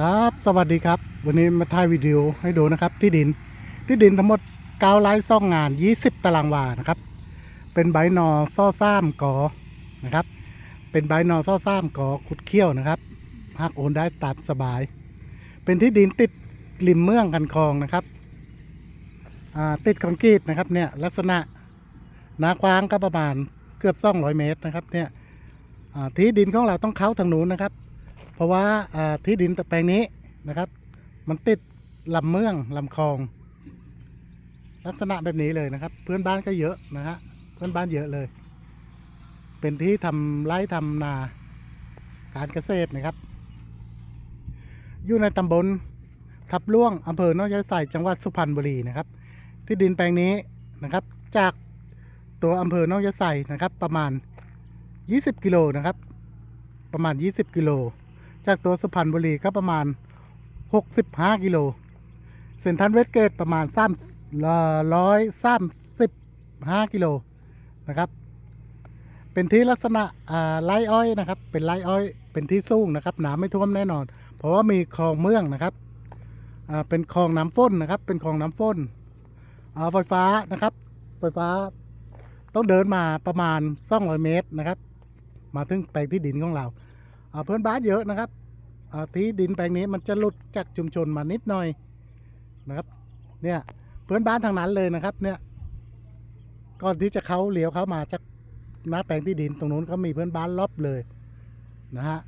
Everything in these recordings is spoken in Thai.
ครับ สวัสดีครับ วันนี้มาถ่ายวิดีโอให้ดูนะครับ ที่ดิน ที่ดินทั้งหมด9ไร่ซ่องงาน 20 ตารางวานะครับ เป็นใบหนอซ่อซ้ามกอนะครับ เป็นใบหนอซ่อซ้ามกอขุดเขี้ยวนะครับหากโอนได้ตามสบาย เป็นที่ดินติดริมเมืองกันคลองนะครับติดคอนกรีตนะครับเนี่ยลักษณะหนากว้างก็ประมาณเกือบ200 เมตรนะครับเนี่ยที่ดินของเราต้องเข้าทางนู้นนะครับ ราะว่าที่ดินแปลงนี้นะครับ มันติดลำเมืองลำคลอง ลักษณะแบบนี้เลยนะครับ เพื่อนบ้านก็เยอะนะฮะเพื่อนบ้านเยอะเลย เป็นที่ทำไร่ทำนาการเกษตรนะครับ อยู่ในตำบลทับล่วงอำเภอโนนยายใส่จังหวัดสุพรรณบุรีนะครับ ที่ดินแปลงนี้นะครับ จากตัวอำเภอโนนยายใส่นะครับ ประมาณ 20 กิโลนะครับ ประมาณ 20 กิโล จากตัวสุพรรณบุรีก็ประมาณ 65 กิโลเซ็นทรัลเวสเกตประมาณ3ร้อยสามสิบห้ากิโลนะครับ เป็นที่ลักษณะไร่อ้อยนะครับ เป็นไร่อ้อย เป็นที่สูงนะครับน้ำไม่ท่วมแน่นอน เพราะว่ามีคลองเมืองนะครับเป็นคลองน้ำฝนนะครับ เป็นคลองน้ำฝนไฟฟ้านะครับ ไฟฟ้าต้องเดินมาประมาณ200เมตรนะครับ มาถึงแปลงที่ดินของเรา เพื่อนบ้านเยอะนะครับที่ดินแปลงนี้มันจะหลุดจากชุมชนมานิดหน่อยนะครับเนี่ยเพื่อนบ้านทางนั้นเลยนะครับเนี่ยก่อนที่จะเขาเลี้ยวเข้ามาจากหน้าแปลงที่ดินตรงนู้นก็มีเพื่อนบ้านรอบเลยนะฮะ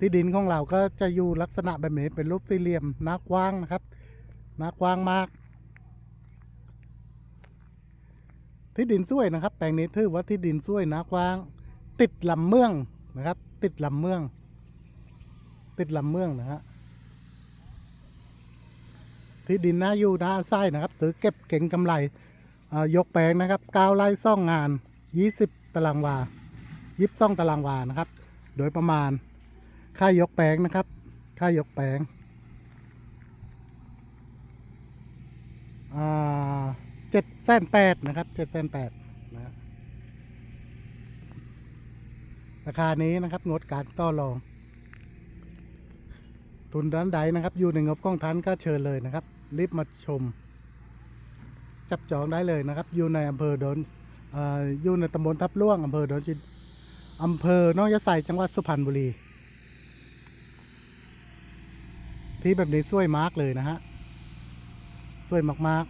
ที่ดินของเราก็จะอยู่ลักษณะแบบนี้เป็นรูปสี่เหลี่ยมหน้ากว้างนะครับหน้ากว้างมาก ที่ดินสวยนะครับ แปลงนี้ถือว่าที่ดินสวยหน้ากว้าง ติดลำเมืองนะครับ ติดลำเมือง ติดลำเมืองนะฮะที่ดินน่าอยู่น่าอาศัยนะครับซื้อเก็บเก่งกำไรยกแปลงนะครับก้าไร่ซ่องงาน 20 ตารางวายิบซ่องตารางวานะครับ โดยประมาณค่ายกแปลงนะครับ ค่ายกแปลงเจ็ดแสนแปดนะครับเจ็ดแสนแปดนะราคานี้นะครับงดการต่อรอง ทุนร้านใดนะครับ อยู่ในงบของท่านก็เชิญเลยนะครับ รีบมาชม จับจองได้เลยนะครับ อยู่ในอำเภอดอนออยู่ในตำบลทับล่วงอำเภอดอนจินอำเภอหนองยะไซจังหวัดสุพรรณบุรี ที่แบบนี้สวยมากเลยนะฮะ สวยมาก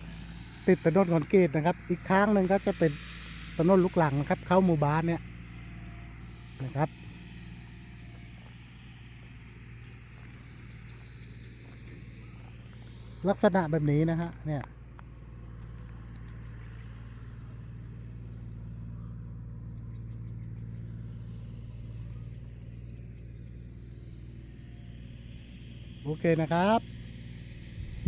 ๆ ติดถนนคอนกรีตนะครับ อีกข้างหนึ่งก็จะเป็นถนนลูกหลังนะครับ เข้าหมู่บ้านเนี่ยนะครับ ลักษณะแบบนี้นะฮะเนี่ยโอเคนะครับ